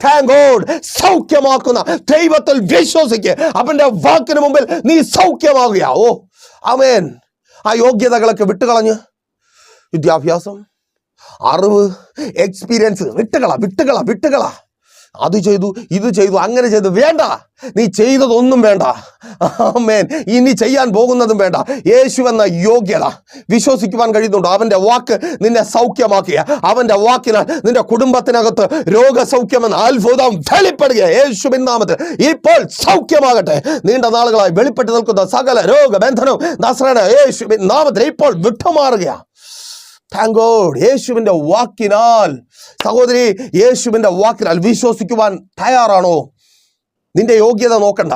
താങ്ക് ഗോഡ് സൗഖ്യമാക്കുന്ന ദൈവത്തിൽ വിശ്വസിക്കുക അവന്റെ വാക്കിന് മുമ്പിൽ നീ സൗഖ്യമാകുക. ഓ അവേൻ ആ യോഗ്യതകളൊക്കെ വിട്ടുകളഞ്ഞ്. വിദ്യാഭ്യാസം അറിവ് എക്സ്പീരിയൻസ് വിട്ടുകള വിട്ടുകള വിട്ടുകള. അത് ചെയ്തു ഇത് ചെയ്തു അങ്ങനെ ചെയ്തു. വേണ്ട. നീ ചെയ്തതൊന്നും വേണ്ട. ആമേൻ. ഇനി ചെയ്യാൻ പോകുന്നതും വേണ്ട. യേശു എന്ന യോഗ്യത വിശ്വസിക്കുവാൻ കഴിയുന്നുണ്ടോ? അവന്റെ വാക്ക് നിന്നെ സൗഖ്യമാക്കിയ. അവന്റെ വാക്കിനാൽ നിന്റെ കുടുംബത്തിനകത്ത് രോഗസൗഖ്യമെന്ന അത്ഭുതം വെളിപ്പെടുക യേശുവിൻ നാമത്തിൽ ഇപ്പോൾ സൗഖ്യമാകട്ടെ. നീണ്ട നാളുകളായി വെളിപ്പെട്ട് നിൽക്കുന്ന സകല രോഗബന്ധനവും ദസറയുടെ യേശുവിൻ നാമത്തിൽ ഇപ്പോൾ വിട്ടുമാറുക താങ്ക് ഗോഡ് യേശുവിന്റെ വാക്കിനാൽ സഹോദരി യേശുവിന്റെ വാക്കിനാൽ വിശ്വസിക്കുവാൻ തയ്യാറാണോ? നിന്റെ യോഗ്യത നോക്കണ്ട.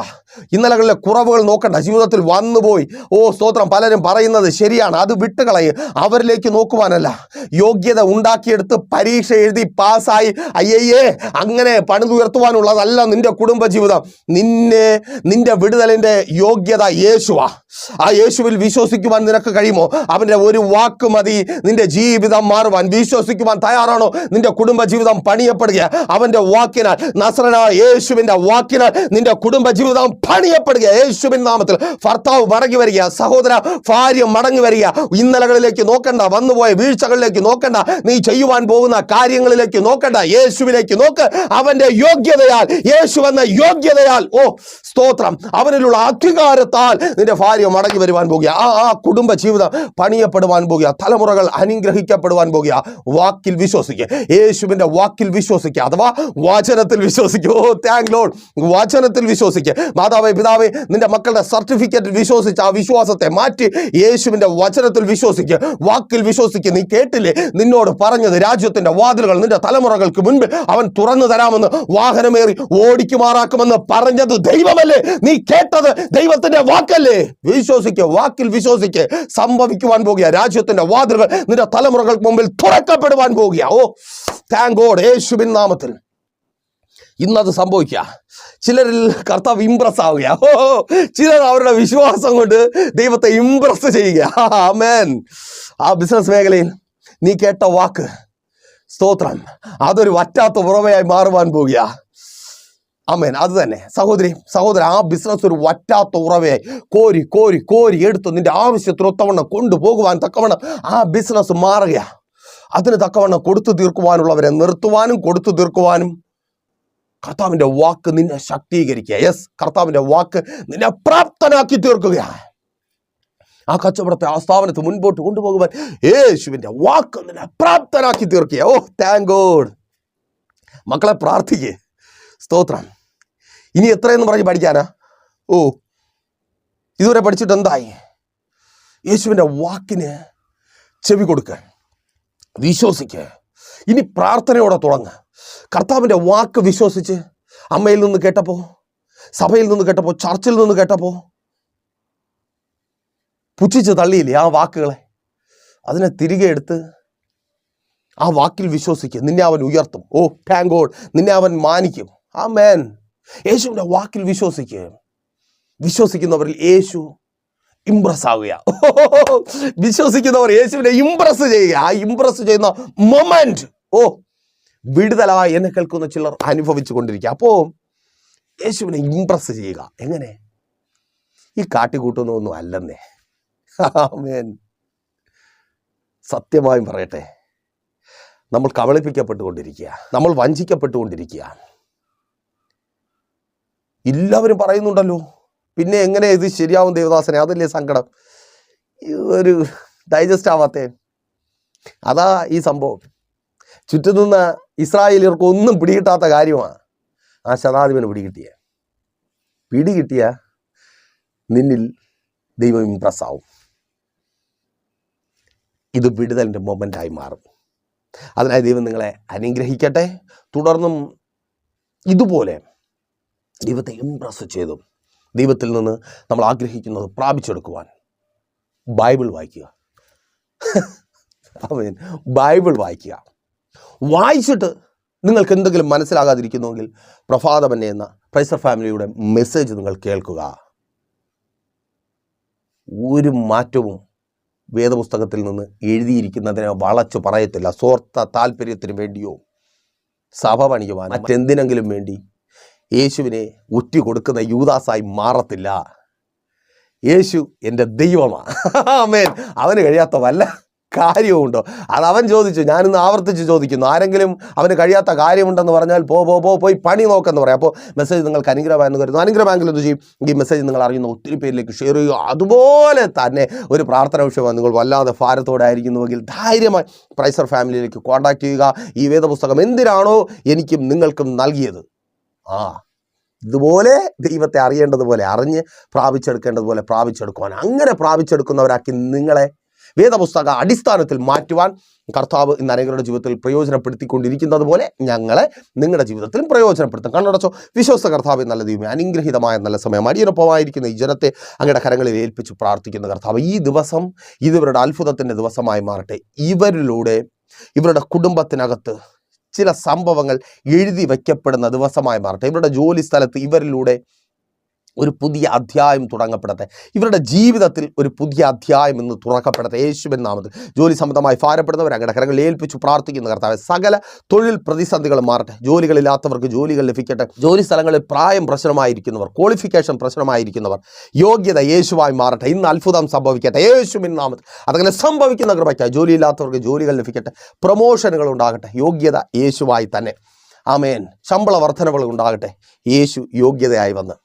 ഇന്നലകളിലെ കുറവുകൾ നോക്കണ്ട. ജീവിതത്തിൽ വന്നുപോയി. ഓ സ്തോത്രം. പലരും പറയുന്നത് ശരിയാണ്. അത് വിട്ടുകളയും. അവരിലേക്ക് നോക്കുവാനല്ല. യോഗ്യത ഉണ്ടാക്കിയെടുത്ത് പരീക്ഷ എഴുതി പാസ്സായി. അയ്യേ അങ്ങനെ പണിതുയർത്തുവാനുള്ളതല്ല നിന്റെ കുടുംബജീവിതം. നിന്നെ നിന്റെ വിടുതലിന്റെ യോഗ്യത യേശുവാ. ആ യേശുവിൽ വിശ്വസിക്കുവാൻ നിനക്ക് കഴിയുമോ? അവന്റെ ഒരു വാക്ക് മതി. നിന്റെ ജീവിതം മാറുവാൻ വിശ്വസിക്കുവാൻ തയ്യാറാണോ? നിന്റെ കുടുംബജീവിതം പണിയപ്പെടുക അവന്റെ വാക്കിനാൽ നസ്രനായ യേശുവിന്റെ വാക്കിനാൽ നിന്റെ കുടുംബജീവിതം പണിയപ്പെടുക. യേശുവിൻ നാമത്തിൽ ഭർത്താവ് മടങ്ങി വരിക സഹോദര ഭാര്യ മടങ്ങി വരിക. ഇന്നലകളിലേക്ക് നോക്കണ്ട വന്നുപോയ വീഴ്ചകളിലേക്ക് നോക്കണ്ട നീ ചെയ്യുവാൻ പോകുന്ന കാര്യങ്ങളിലേക്ക് നോക്കണ്ട. യേശുവിലേക്ക് നോക്ക് അവന്റെ യോഗ്യതയാൽ യേശു എന്ന യോഗ്യതയാൽ. ഓ സ്തോത്രം. അവനിലുള്ള അധികാരത്താൽ നിന്റെ ഭാര്യ മടങ്ങി വരുവാൻ പോകുക. ആ ആ കുടുംബ ജീവിതം പണിയപ്പെടുവാൻ പോകുക. തലമുറകൾ അനുഗ്രഹിക്കപ്പെടുവാൻ പോകുക. വാക്കിൽ വിശ്വസിക്കുക യേശുവിന്റെ വാക്കിൽ വിശ്വസിക്കുക അഥവാ വചനത്തിൽ വിശ്വസിക്കുക ഓ താങ്ക് ലോഡ് വചനത്തിൽ വിശ്വസിക്കുക മാതാവേ പിതാവേ നിന്റെ മക്കളുടെ സർട്ടിഫിക്കറ്റ് വിശ്വസിച്ച് ആ വിശ്വാസത്തെ മാറ്റി യേശുവിന്റെ വചനത്തിൽ വിശ്വസിക്കുക വാക്കിൽ വിശ്വസിക്കുക നീ കേട്ടില്ലേ? നിന്നോട് പറഞ്ഞത് രാജ്യത്തിന്റെ വാതിലുകൾ നിന്റെ തലമുറകൾക്ക് മുൻപ് അവൻ തുറന്നു തരാമെന്ന് വാഹനമേറി ഓടിക്കുമാറാക്കുമെന്ന് പറഞ്ഞത് ദൈവമല്ലേ? നീ കേട്ടത് ദൈവത്തിന്റെ വാക്കല്ലേ? വിശ്വസിക്കുക വാക്കിൽ വിശ്വസിക്കുക സംഭവിക്കുവാൻ പോകുക. രാജ്യത്തിന്റെ വാതിലുകൾ നിന്റെ തലമുറകൾക്ക് മുമ്പിൽ തുറക്കപ്പെടുവാൻ പോകുക. ഓ താങ്ക് ഗോഡ് യേശുവിൻ നാമത്തിൽ. ഇന്നത് സംഭവിക്കുക ചിലരിൽ കർത്താവ് ഇംപ്രസ് ആവുക. ഓ ചിലർ അവരുടെ വിശ്വാസം കൊണ്ട് ദൈവത്തെ ഇംപ്രസ് ചെയ്യുക. <laughs> ആമേൻ ആ ബിസിനസ് മേഖലയിൽ നീ കേട്ട വാക്ക് സ്തോത്രം അതൊരു വറ്റാത്ത ഉറവയായി മാറുവാൻ പോവുക അമേൻ അത് തന്നെ. സഹോദരി സഹോദരൻ ആ ബിസിനസ് ഒരു വറ്റാത്ത ഉറവയായി കോരി കോരി കോരി എടുത്ത് നിന്റെ ആവശ്യത്തിന് ഒത്തവണ്ണം കൊണ്ടുപോകുവാൻ തക്കവണ്ണം ആ ബിസിനസ് മാറുക. അതിന് തക്കവണ്ണം കൊടുത്തു തീർക്കുവാനുള്ളവരെ നിർത്തുവാനും കൊടുത്തു തീർക്കുവാനും കർത്താവിന്റെ വാക്ക് നിന്നെ ശക്തീകരിക്കുക. യെസ് കർത്താവിന്റെ വാക്ക് നിന്നെ പ്രാപ്തനാക്കി തീർക്കുക. ആ കച്ചവടത്തെ ആ സ്ഥാപനത്തെ മുൻപോട്ട് കൊണ്ടുപോകുവാൻ യേശുവിന്റെ വാക്ക് നിന്നെ പ്രാപ്തനാക്കി തീർക്കുക. ഓ താങ്ക് ഗോഡ് മക്കളെ പ്രാർത്ഥിക്കേ. സ്തോത്രം. ഇനി എത്രയെന്ന് പറഞ്ഞ് പഠിക്കാനാ? ഓ ഇതുവരെ പഠിച്ചിട്ട് എന്തായി? യേശുവിന്റെ വാക്കിന് ചെവി കൊടുക്കുക വിശ്വസിക്കുക ഇനി പ്രാർത്ഥനയോടെ തുടങ്ങുക കർത്താവിന്റെ വാക്ക് വിശ്വസിച്ച് അമ്മയിൽ നിന്ന് കേട്ടപ്പോൾ സഭയിൽ നിന്ന് കേട്ടപ്പോൾ ചർച്ചിൽ നിന്ന് കേട്ടപ്പോൾ പുച്ഛിച്ച് തള്ളിയില്ലേ ആ വാക്കുകളെ? അതിനെ തിരികെ എടുത്ത് ആ വാക്കിൽ വിശ്വസിക്കുക നിന്നെ അവൻ ഉയർത്തും. ഓ താങ്ക് ഗോഡ് നിന്നെ അവൻ മാനിക്കും. ആ മേൻ യേശുവിന്റെ വാക്കിൽ വിശ്വസിക്കുക വിശ്വസിക്കുന്നവരിൽ യേശു ഇംപ്രസ് ആവുക <laughs> വിശ്വസിക്കുന്നവർ യേശുവിനെ ഇംപ്രസ് ചെയ്യുക. ആ ഇംപ്രസ് ചെയ്യുന്ന മൊമെന്റ് ഓ വിടുതലായി എന്ന് കേൾക്കുന്ന ചിലർ അനുഭവിച്ചു കൊണ്ടിരിക്കുക അപ്പോൾ യേശുവിനെ ഇംപ്രസ് ചെയ്യുക. എങ്ങനെ? ഈ കാട്ടിക്കൂട്ടുന്നൊന്നും അല്ലെന്നേ. ആമേൻ. സത്യമായും പറയട്ടെ. നമ്മൾ കബളിപ്പിക്കപ്പെട്ടുകൊണ്ടിരിക്കുക. നമ്മൾ വഞ്ചിക്കപ്പെട്ടുകൊണ്ടിരിക്കുക. എല്ലാവരും പറയുന്നുണ്ടല്ലോ. പിന്നെ എങ്ങനെ ഇത് ശരിയാവും ദേവദാസനെ? അതല്ലേ സങ്കടം. ഒരു ഡൈജസ്റ്റ് ആവാത്തേ. അതാ ഈ സംഭവം. ചുറ്റും നിന്ന് ഇസ്രായേലിയർക്ക് ഒന്നും പിടികിട്ടാത്ത കാര്യമാണ്. ആ ശതാധിപന് പിടികിട്ടിയ. പിടികിട്ടിയ നിന്നിൽ ദൈവം ഇംപ്രസ് ആവും ഇത് വിടുതലിന്റെ മൊമെന്റായി മാറും. അതിനായി ദൈവം നിങ്ങളെ അനുഗ്രഹിക്കട്ടെ. തുടർന്നും ഇതുപോലെ ദൈവത്തെ ഇംപ്രസ് ചെയ്തു ദൈവത്തിൽ നിന്ന് നമ്മൾ ആഗ്രഹിക്കുന്നത് പ്രാപിച്ചെടുക്കുവാൻ ബൈബിൾ വായിക്കുക. <laughs> ബൈബിൾ വായിക്കുക. വായിച്ചിട്ട് നിങ്ങൾക്ക് എന്തെങ്കിലും മനസ്സിലാകാതിരിക്കുന്നുവെങ്കിൽ പ്രഭാതമന്നെ എന്ന പ്രൈസർ ഫാമിലിയുടെ മെസ്സേജ് നിങ്ങൾ കേൾക്കുക. ഒരു മാറ്റവും വേദപുസ്തകത്തിൽ നിന്ന് എഴുതിയിരിക്കുന്നതിനെ വളച്ചു പറയത്തില്ല. സ്വാർത്ഥ താല്പര്യത്തിന് വേണ്ടിയോ സഭ പണിയുവാൻ മറ്റെന്തിനെങ്കിലും വേണ്ടി യേശുവിനെ ഒറ്റ കൊടുക്കുന്ന യൂദാസായി മാറത്തില്ല. യേശു എന്റെ ദൈവമാണ് ആമേൻ. അവന് കഴിയാത്ത വല്ല കാര്യവുമുണ്ടോ? അത് അവൻ ചോദിച്ചു. ഞാനിന്ന് ആവർത്തിച്ച് ചോദിക്കുന്നു. ആരെങ്കിലും അവന് കഴിയാത്ത കാര്യമുണ്ടെന്ന് പറഞ്ഞാൽ പോ പോ പോ പോയി പണി നോക്കെന്ന് പറയാം. അപ്പോൾ മെസ്സേജ് നിങ്ങൾക്ക് അനുഗ്രഹമായെന്ന് കരുതുന്നു. അനുഗ്രഹമെങ്കിൽ എന്ത് ചെയ്യും? ഈ മെസ്സേജ് നിങ്ങൾ അറിയുന്ന ഒത്തിരി പേരിലേക്ക് ഷെയർ ചെയ്യുക. അതുപോലെ തന്നെ ഒരു പ്രാർത്ഥന വിഷയമാണ് നിങ്ങൾ വല്ലാതെ ഭാരത്തോടെ ആയിരിക്കുന്നുവെങ്കിൽ ധൈര്യമായി പ്രൈസർ ഫാമിലിയിലേക്ക് കോൺടാക്ട് ചെയ്യുക. ഈ വേദപുസ്തകം എന്തിനാണോ എനിക്കും നിങ്ങൾക്കും നൽകിയത്? ആ ഇതുപോലെ ദൈവത്തെ അറിയേണ്ടതുപോലെ അറിഞ്ഞ് പ്രാപിച്ചെടുക്കേണ്ടതുപോലെ പ്രാപിച്ചെടുക്കുവാൻ അങ്ങനെ പ്രാപിച്ചെടുക്കുന്നവരാക്കി നിങ്ങളെ വേദപുസ്തക അടിസ്ഥാനത്തിൽ മാറ്റുവാൻ കർത്താവ് ഇന്ന് അനേകരുടെ ജീവിതത്തിൽ പ്രയോജനപ്പെടുത്തിക്കൊണ്ടിരിക്കുന്നത് പോലെ ഞങ്ങളെ നിങ്ങളുടെ ജീവിതത്തിലും പ്രയോജനപ്പെടുത്തും. കണ്ണടച്ചോ വിശ്വസ്ത കർത്താവ് നല്ല ദൈവമേ അനുഗ്രഹീതമായ നല്ല സമയം അടിയനൊപ്പമായിരിക്കുന്ന ഈ ജനത്തെ അങ്ങയുടെ കരങ്ങളിൽ ഏൽപ്പിച്ച് പ്രാർത്ഥിക്കുന്ന കർത്താവ് ഈ ദിവസം ഇതിവരുടെ അത്ഭുതത്തിന്റെ ദിവസമായി മാറട്ടെ. ഇവരിലൂടെ ഇവരുടെ കുടുംബത്തിനകത്ത് ചില സംഭവങ്ങൾ എഴുതി വയ്ക്കപ്പെടുന്ന ദിവസമായി മാറട്ടെ. ഇവരുടെ ജോലി സ്ഥലത്ത് ഇവരിലൂടെ ഒരു പുതിയ അധ്യായം തുടങ്ങപ്പെടട്ടെ. ഇവരുടെ ജീവിതത്തിൽ ഒരു പുതിയ അധ്യായം എന്ന് തുറക്കപ്പെടട്ടെ. യേശുവിൻ നാമത്തിൽ. ജോലി സംബന്ധമായി ഭാരപ്പെടുന്നവർ അങ്ങയുടെ കരങ്ങളിൽ ഏൽപ്പിച്ചു പ്രാർത്ഥിക്കുന്ന കർത്താവ് സകല തൊഴിൽ പ്രതിസന്ധികൾ മാറട്ടെ. ജോലികളില്ലാത്തവർക്ക് ജോലികൾ ലഭിക്കട്ടെ. ജോലി സ്ഥലങ്ങളിൽ പ്രായം പ്രശ്നമായിരിക്കുന്നവർ ക്വാളിഫിക്കേഷൻ പ്രശ്നമായിരിക്കുന്നവർ യോഗ്യത യേശുവായി മാറട്ടെ. ഇന്ന് അത്ഭുതം സംഭവിക്കട്ടെ. യേശുവിൻ നാമത്തിൽ. അതങ്ങനെ സംഭവിക്കുന്ന കൃപയ്ക്കായി ജോലിയില്ലാത്തവർക്ക് ജോലികൾ ലഭിക്കട്ടെ. പ്രൊമോഷനുകൾ ഉണ്ടാകട്ടെ. യോഗ്യത യേശുവായി തന്നെ. ആമേൻ. ശമ്പള വർധനവുകൾ ഉണ്ടാകട്ടെ. യേശു യോഗ്യതയായി വന്ന്.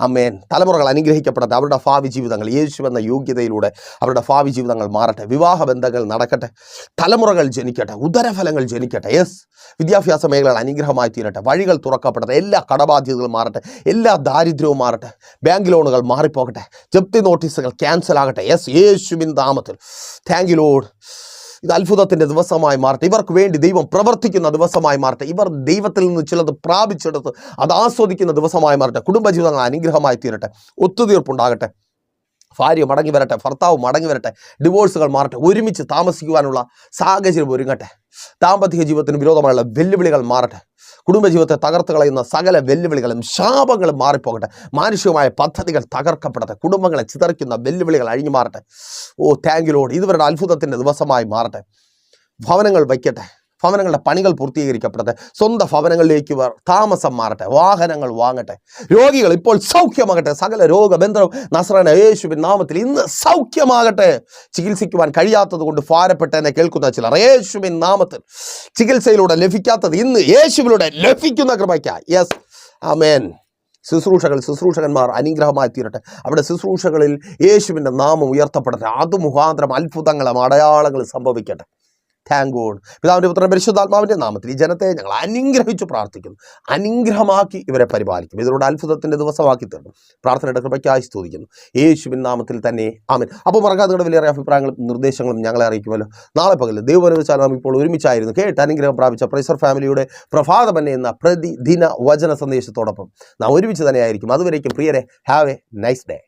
അമ്മേൻ തലമുറകൾ അനുഗ്രഹിക്കപ്പെടട്ടെ. അവരുടെ ഭാവി ജീവിതങ്ങൾ യേശു എന്ന യോഗ്യതയിലൂടെ അവരുടെ ഭാവി ജീവിതങ്ങൾ മാറട്ടെ. വിവാഹ ബന്ധങ്ങൾ നടക്കട്ടെ. തലമുറകൾ ജനിക്കട്ടെ. ഉദരഫലങ്ങൾ ജനിക്കട്ടെ. യെസ് വിദ്യാഭ്യാസ മേഖലകൾ അനുഗ്രഹമായി തീരട്ടെ. വഴികൾ തുറക്കപ്പെടട്ടെ. എല്ലാ കടബാധ്യതകളും മാറട്ടെ. എല്ലാ ദാരിദ്ര്യവും മാറട്ടെ. ബാങ്ക് ലോണുകൾ മാറിപ്പോകട്ടെ. ജപ്തി നോട്ടീസുകൾ ക്യാൻസൽ ആകട്ടെ. യെസ് യേശുവിൻ നാമത്തിൽ. താങ്ക് യു ലോഡ് ഇത് അത്ഭുതത്തിന്റെ ദിവസമായി മാറട്ടെ. ഇവർക്ക് വേണ്ടി ദൈവം പ്രവർത്തിക്കുന്ന ദിവസമായി മാറട്ടെ. ഇവർ ദൈവത്തിൽ നിന്ന് ചിലത് പ്രാപിച്ചെടുത്ത് അത് ആസ്വദിക്കുന്ന ദിവസമായി മാറട്ടെ. കുടുംബജീവിതങ്ങൾ അനുഗ്രഹമായി തീരട്ടെ. ഒത്തുതീർപ്പുണ്ടാകട്ടെ. ഭാര്യ മടങ്ങി വരട്ടെ. ഭർത്താവ് മടങ്ങി വരട്ടെ. ഡിവോഴ്സുകൾ മാറട്ടെ. ഒരുമിച്ച് താമസിക്കുവാനുള്ള സാഹചര്യം ഒരുങ്ങട്ടെ. ദാമ്പത്തിക ജീവിതത്തിന് വിരോധമായുള്ള വെല്ലുവിളികൾ മാറട്ടെ. കുടുംബജീവിതത്തെ തകർത്ത് കളയുന്ന സകല വെല്ലുവിളികളും ശാപങ്ങളും മാറിപ്പോകട്ടെ. മാനുഷികമായ പദ്ധതികൾ തകർക്കപ്പെടട്ടെ. കുടുംബങ്ങളെ ചിതറിക്കുന്ന വെല്ലുവിളികൾ അഴിഞ്ഞു മാറട്ടെ ഓ താങ്ക് യു ലോഡ് ഇതുവരുടെ അത്ഭുതത്തിന്റെ ദിവസമായി മാറട്ടെ. ഭവനങ്ങൾ വയ്ക്കട്ടെ. ഭവനങ്ങളുടെ പണികൾ പൂർത്തീകരിക്കപ്പെടട്ടെ. സ്വന്തം ഭവനങ്ങളിലേക്ക് താമസം മാറട്ടെ. വാഹനങ്ങൾ വാങ്ങട്ടെ. രോഗികൾ ഇപ്പോൾ സൗഖ്യമാകട്ടെ. സകല രോഗബന്ധവും നസ്രാന യേശുവിൻ നാമത്തിൽ ഇന്ന് സൗഖ്യമാകട്ടെ. ചികിത്സിക്കുവാൻ കഴിയാത്തത് കൊണ്ട് ഭാരപ്പെട്ട എന്നെ കേൾക്കുന്ന ചിലർ യേശുവിൻ നാമത്തിൽ ചികിത്സയിലൂടെ ലഭിക്കാത്തത് ഇന്ന് യേശുവിലൂടെ ലഭിക്കുന്ന കൃപയ്ക്ക യെസ് ആമേൻ ശുശ്രൂഷകൾ ശുശ്രൂഷകന്മാർ അനുഗ്രഹമായി തീരട്ടെ. അവിടെ ശുശ്രൂഷകളിൽ യേശുവിന്റെ നാമം ഉയർത്തപ്പെടട്ടെ. അത് മുഖാന്തരം അത്ഭുതങ്ങളും അടയാളങ്ങളും സംഭവിക്കട്ടെ. താങ്ക് ഗോഡ് പിതാവിന്റെ പുത്രൻ പരിശുദ്ധാത്മാവിന്റെ നാമത്തിൽ ഈ ജനത്തെ ഞങ്ങൾ അനുഗ്രഹിച്ചു പ്രാർത്ഥിക്കുന്നു. അനുഗ്രഹമാക്കി ഇവരെ പരിപാലിക്കും. ഇതിലൂടെ അത്ഭുതത്തിന്റെ ദിവസമാക്കി തീർന്നു പ്രാർത്ഥനയുടെ കൃപയ്ക്കായി സ്തുതിക്കുന്നു. യേശുവിൻ നാമത്തിൽ തന്നെ ആമൻ. അപ്പോൾ മറക്കാതെ നിങ്ങളുടെ വലിയ അഭിപ്രായങ്ങളും നിർദ്ദേശങ്ങളും ഞങ്ങളെ അറിയിക്കുമല്ലോ. നാളെ പകൽ ദൈവം വെച്ചാൽ നാം ഇപ്പോൾ ഒരുമിച്ചായിരുന്നു കേട്ട് അനുഗ്രഹം പ്രാപിച്ച പ്രൈസർ ഫാമിലിയുടെ പ്രഭാതം എന്ന പ്രതിദിന വചന സന്ദേശത്തോടൊപ്പം നാം ഒരുമിച്ച് തന്നെയായിരിക്കും അതുവരേക്കും പ്രിയരെ have a nice day